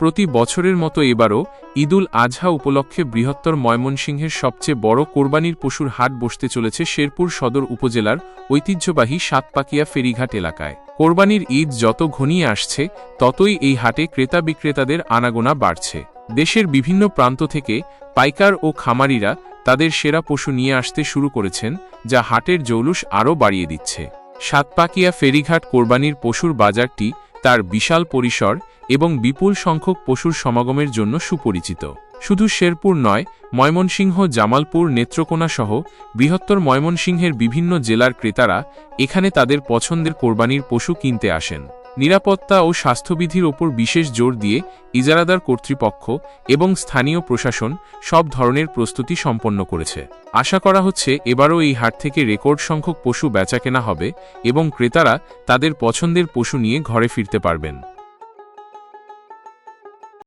প্রতি বছরের মতো এবারও ঈদুল আজহা উপলক্ষে বৃহত্তর ময়মনসিংহের সবচেয়ে বড় কোরবানির পশুর হাট বসতে চলেছে শেরপুর সদর উপজেলার ঐতিহ্যবাহী সাতপাকিয়া ফেরিঘাট এলাকায়। কোরবানির ঈদ যত ঘনিয়ে আসছে, ততই এই হাটে ক্রেতা বিক্রেতাদের আনাগোনা বাড়ছে। দেশের বিভিন্ন প্রান্ত থেকে পাইকার ও খামারিরা তাদের সেরা পশু নিয়ে আসতে শুরু করেছেন, যা হাটের জৌলুস আরও বাড়িয়ে দিচ্ছে। সাতপাকিয়া ফেরিঘাট কোরবানির পশুর বাজারটি তার বিশাল পরিসর এবং বিপুল সংখ্যক পশুর সমাগমের জন্য সুপরিচিত। শুধু শেরপুর নয়, ময়মনসিংহ, জামালপুর, নেত্রকোনা সহ বৃহত্তর ময়মনসিংহের বিভিন্ন জেলার ক্রেতারা এখানে তাদের পছন্দের কোরবানির পশু কিনতে আসেন। নিরাপত্তা ও স্বাস্থ্যবিধির ওপর বিশেষ জোর দিয়ে ইজারাদার কর্তৃপক্ষ এবং স্থানীয় প্রশাসন সব ধরনের প্রস্তুতি সম্পন্ন করেছে। আশা করা হচ্ছে এবারও এই হাট থেকে রেকর্ড সংখ্যক পশু বেচাকেনা হবে এবং ক্রেতারা তাদের পছন্দের পশু নিয়ে ঘরে ফিরতে পারবেন।